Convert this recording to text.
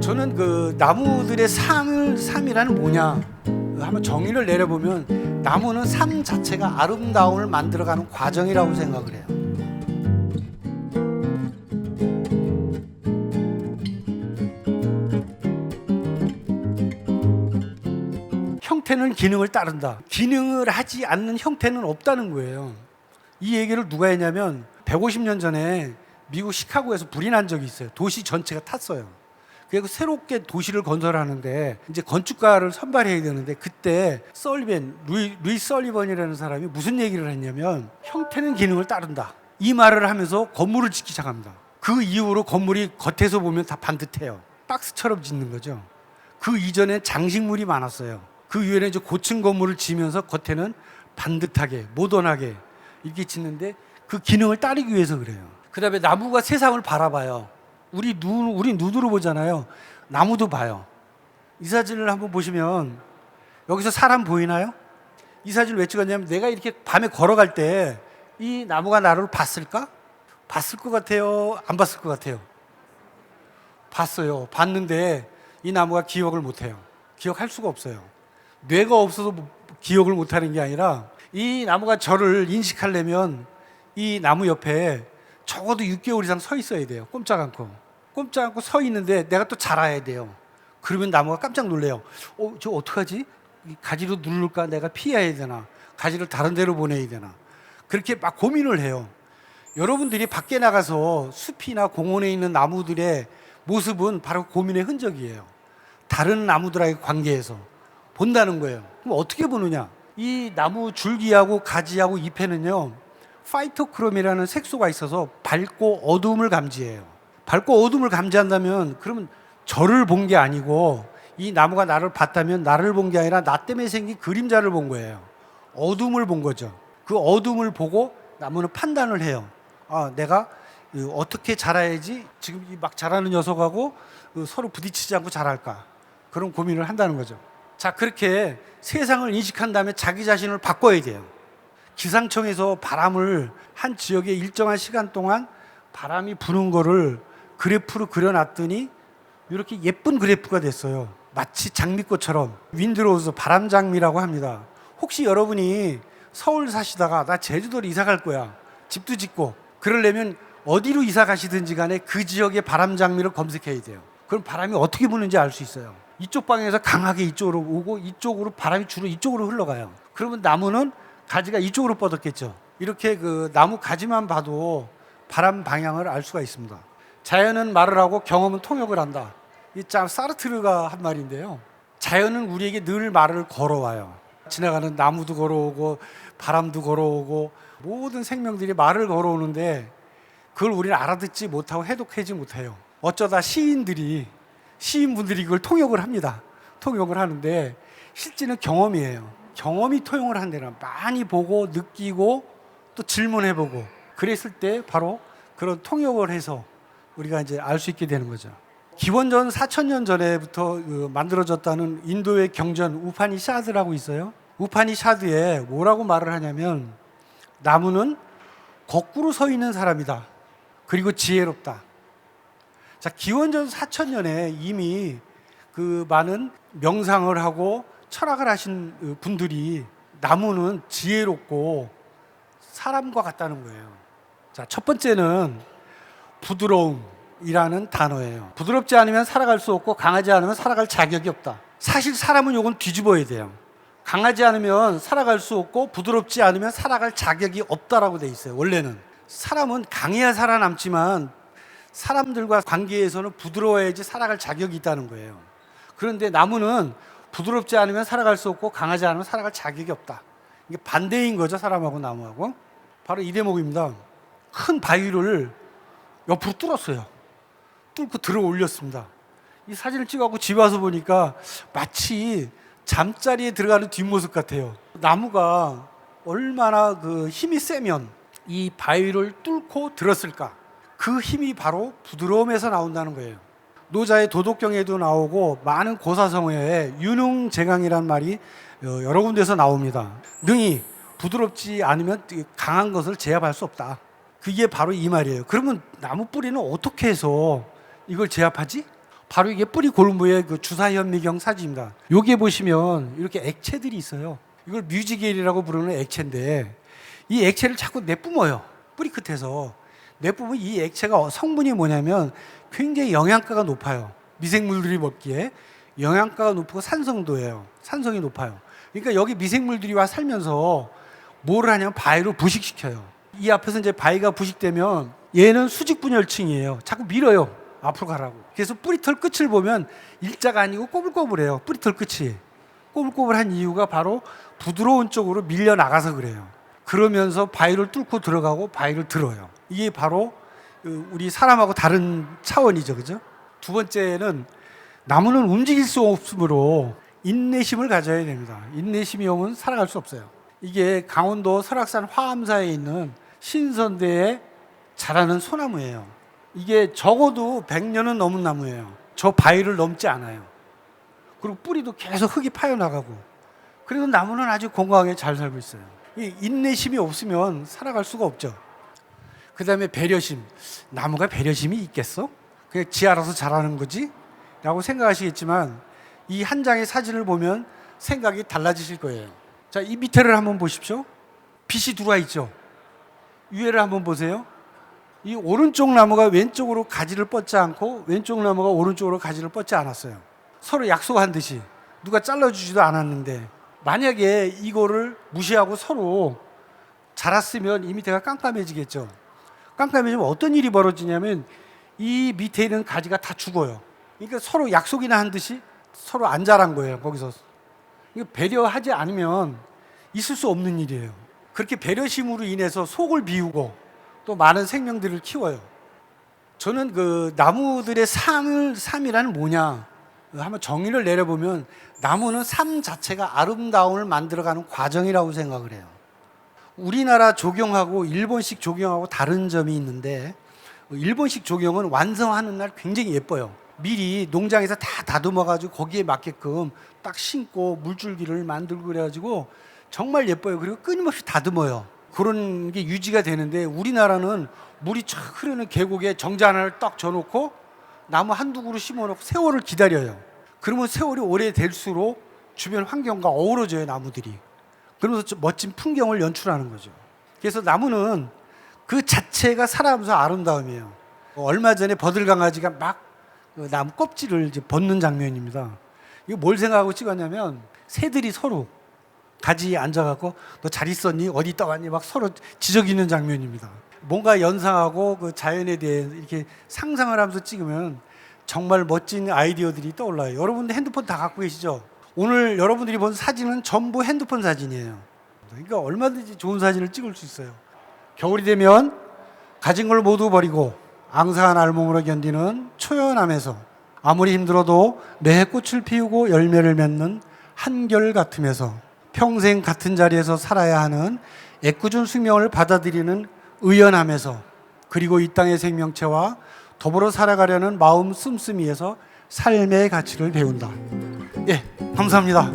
저는 그 나무들의 삶을 삶이라는 뭐냐 한번 정의를 내려보면 나무는 삶 자체가 아름다움을 만들어가는 과정이라고 생각을 해요. 형태는 기능을 따른다. 기능을 하지 않는 형태는 없다는 거예요. 이 얘기를 누가 했냐면 150년 전에 미국 시카고에서 불이 난 적이 있어요. 도시 전체가 탔어요. 그리고 새롭게 도시를 건설하는데 이제 건축가를 선발해야 되는데 그때 썰리벤 루이, 루이 썰리번이라는 사람이 무슨 얘기를 했냐면 형태는 기능을 따른다. 이 말을 하면서 건물을 짓기 시작합니다. 그 이후로 건물이 겉에서 보면 다 반듯해요. 박스처럼 짓는 거죠. 그 이전에 장식물이 많았어요. 그 이후에는 이제 고층 건물을 지면서 겉에는 반듯하게 모던하게 이렇게 짓는데 그 기능을 따르기 위해서 그래요. 그다음에 나무가 세상을 바라봐요. 우리 눈 우리 눈으로 보잖아요. 나무도 봐요. 이 사진을 한번 보시면 여기서 사람 보이나요? 이 사진을 왜 찍었냐면 내가 이렇게 밤에 걸어갈 때 이 나무가 나를 봤을까? 봤을 것 같아요. 안 봤을 것 같아요. 봤어요. 봤는데 이 나무가 기억을 못 해요. 기억할 수가 없어요. 뇌가 없어서 뭐 기억을 못 하는 게 아니라 이 나무가 저를 인식하려면 이 나무 옆에 적어도 6개월 이상 서 있어야 돼요. 꼼짝 않고. 꼼짝 않고 서 있는데 내가 또 자라야 돼요. 그러면 나무가 깜짝 놀래요. 어, 저 어떡하지? 이 가지로 누를까? 내가 피해야 되나? 가지를 다른 데로 보내야 되나? 그렇게 막 고민을 해요. 여러분들이 밖에 나가서 숲이나 공원에 있는 나무들의 모습은 바로 고민의 흔적이에요. 다른 나무들과의 관계에서 본다는 거예요. 그럼 어떻게 보느냐? 이 나무 줄기하고 가지하고 잎에는요, 파이토크롬이라는 색소가 있어서 밝고 어두움을 감지해요. 밝고 어두움을 감지한다면 그러면 저를 본 게 아니고 이 나무가 나를 봤다면 나를 본 게 아니라 나 때문에 생긴 그림자를 본 거예요. 어둠을 본 거죠. 그 어둠을 보고 나무는 판단을 해요. 아, 내가 그 어떻게 자라야지 지금 이막 자라는 녀석하고 그 서로 부딪히지 않고 자랄까 그런 고민을 한다는 거죠. 자 그렇게 세상을 인식한 다음에 자기 자신을 바꿔야 돼요. 기상청에서 바람을 한 지역에 일정한 시간 동안 바람이 부는 거를 그래프로 그려놨더니 이렇게 예쁜 그래프가 됐어요. 마치 장미꽃처럼 윈드로우즈 바람 장미라고 합니다. 혹시 여러분이 서울 사시다가 나 제주도로 이사 갈 거야. 집도 짓고 그러려면 어디로 이사 가시든지 간에 그 지역의 바람 장미를 검색해야 돼요. 그럼 바람이 어떻게 부는지 알 수 있어요. 이쪽 방향에서 강하게 이쪽으로 오고 이쪽으로 바람이 주로 이쪽으로 흘러가요. 그러면 나무는 가지가 이쪽으로 뻗었겠죠. 이렇게 그 나무 가지만 봐도 바람 방향을 알 수가 있습니다. 자연은 말을 하고 경험은 통역을 한다. 이참 사르트르가 한 말인데요. 자연은 우리에게 늘 말을 걸어와요. 지나가는 나무도 걸어오고 바람도 걸어오고 모든 생명들이 말을 걸어오는데 그걸 우리는 알아듣지 못하고 해독하지 못해요. 어쩌다 시인들이 시인분들이 그걸 통역을 합니다. 통역을 하는데 실제는 경험이에요. 경험이 통역을 한다는 많이 보고 느끼고 또 질문해보고 그랬을 때 바로 그런 통역을 해서 우리가 이제 알 수 있게 되는 거죠. 기원전 4천년 전에부터 그 만들어졌다는 인도의 경전 우파니샤드라고 있어요. 우파니샤드에 뭐라고 말을 하냐면 나무는 거꾸로 서 있는 사람이다. 그리고 지혜롭다. 자, 기원전 4천년에 이미 그 많은 명상을 하고 철학을 하신 분들이 나무는 지혜롭고 사람과 같다는 거예요. 자, 첫 번째는 부드러움이라는 단어예요. 부드럽지 않으면 살아갈 수 없고 강하지 않으면 살아갈 자격이 없다. 사실 사람은 요건 뒤집어야 돼요. 강하지 않으면 살아갈 수 없고 부드럽지 않으면 살아갈 자격이 없다라고 돼 있어요. 원래는 사람은 강해야 살아남지만 사람들과 관계에서는 부드러워야지 살아갈 자격이 있다는 거예요. 그런데 나무는 부드럽지 않으면 살아갈 수 없고 강하지 않으면 살아갈 자격이 없다. 이게 반대인 거죠, 사람하고 나무하고. 바로 이 대목입니다. 큰 바위를 옆으로 뚫었어요. 뚫고 들어 올렸습니다. 이 사진을 찍어갖고 집에 와서 보니까 마치 잠자리에 들어가는 뒷모습 같아요. 나무가 얼마나 그 힘이 세면 이 바위를 뚫고 들었을까? 그 힘이 바로 부드러움에서 나온다는 거예요. 노자의 도덕경에도 나오고 많은 고사성어에 유능재강이란 말이 어, 여러 군데서 나옵니다. 능히 부드럽지 않으면 강한 것을 제압할 수 없다. 그게 바로 이 말이에요. 그러면 나무 뿌리는 어떻게 해서 이걸 제압하지? 바로 이게 뿌리 골무의 그 주사현미경 사진입니다. 여기에 보시면 이렇게 액체들이 있어요. 이걸 뮤지겔이라고 부르는 액체인데 이 액체를 자꾸 내뿜어요. 뿌리 끝에서 내뿜으면 이 액체가 성분이 뭐냐면 굉장히 영양가가 높아요. 미생물들이 먹기에 영양가가 높고 산성도예요. 산성이 높아요. 그러니까 여기 미생물들이 와 살면서 뭐를 하냐면 바위를 부식시켜요. 이 앞에서 이제 바위가 부식되면 얘는 수직 분열층이에요. 자꾸 밀어요. 앞으로 가라고. 그래서 뿌리털 끝을 보면 일자가 아니고 꼬불꼬불해요. 뿌리털 끝이. 꼬불꼬불한 이유가 바로 부드러운 쪽으로 밀려 나가서 그래요. 그러면서 바위를 뚫고 들어가고 바위를 들어요. 이게 바로 그 우리 사람하고 다른 차원이죠. 그죠? 두 번째는 나무는 움직일 수 없으므로 인내심을 가져야 됩니다. 인내심이 없으면 살아갈 수 없어요. 이게 강원도 설악산 화암사에 있는 신선대에 자라는 소나무예요. 이게 적어도 100년은 넘은 나무예요. 저 바위를 넘지 않아요. 그리고 뿌리도 계속 흙이 파여나가고. 그래도 나무는 아주 건강하게 잘 살고 있어요. 이 인내심이 없으면 살아갈 수가 없죠. 그 다음에 배려심. 나무가 배려심이 있겠어? 그냥 지 알아서 자라는 거지? 라고 생각하시겠지만 이 한 장의 사진을 보면 생각이 달라지실 거예요. 자, 이 밑에를 한번 보십시오. 빛이 들어와 있죠. 위에를 한번 보세요. 이 오른쪽 나무가 왼쪽으로 가지를 뻗지 않고 왼쪽 나무가 오른쪽으로 가지를 뻗지 않았어요. 서로 약속한 듯이 누가 잘라주지도 않았는데 만약에 이거를 무시하고 서로 자랐으면 이 밑에가 깜깜해지겠죠. 깜깜해지면 어떤 일이 벌어지냐면 이 밑에 있는 가지가 다 죽어요. 그러니까 서로 약속이나 한 듯이 서로 안 자란 거예요. 거기서 배려하지 않으면 있을 수 없는 일이에요. 그렇게 배려심으로 인해서 속을 비우고 또 많은 생명들을 키워요. 저는 그 나무들의 삶을 삶이란 뭐냐 한번 정의를 내려보면 나무는 삶 자체가 아름다움을 만들어가는 과정이라고 생각을 해요. 우리나라 조경하고 일본식 조경하고 다른 점이 있는데 일본식 조경은 완성하는 날 굉장히 예뻐요. 미리 농장에서 다 다듬어 가지고 거기에 맞게끔 딱 심고 물줄기를 만들고 그래 가지고 정말 예뻐요. 그리고 끊임없이 다듬어요. 그런 게 유지가 되는데 우리나라는 물이 쫙 흐르는 계곡에 정자 하나를 딱 져놓고 나무 한두 그루 심어놓고 세월을 기다려요. 그러면 세월이 오래 될수록 주변 환경과 어우러져요 나무들이. 그러면서 좀 멋진 풍경을 연출하는 거죠. 그래서 나무는 그 자체가 살아가면서 아름다움이에요. 얼마 전에 버들 강아지가 막그 나무 껍질을 이제 벗는 장면입니다. 이거 뭘 생각하고 찍었냐면 새들이 서로 가지에 앉아갖고 너 잘 있었니? 어디 있다 왔니? 막 서로 지적이는 장면입니다. 뭔가 연상하고 그 자연에 대해 이렇게 상상을 하면서 찍으면 정말 멋진 아이디어들이 떠올라요. 여러분들 핸드폰 다 갖고 계시죠? 오늘 여러분들이 본 사진은 전부 핸드폰 사진이에요. 그러니까 얼마든지 좋은 사진을 찍을 수 있어요. 겨울이 되면 가진 걸 모두 버리고 앙상한 알몸으로 견디는 초연함에서 아무리 힘들어도 매해 꽃을 피우고 열매를 맺는 한결 같음에서 평생 같은 자리에서 살아야 하는 애꿎은 숙명을 받아들이는 의연함에서 그리고 이 땅의 생명체와 더불어 살아가려는 마음 씀씀이에서 삶의 가치를 배운다. 예, 감사합니다.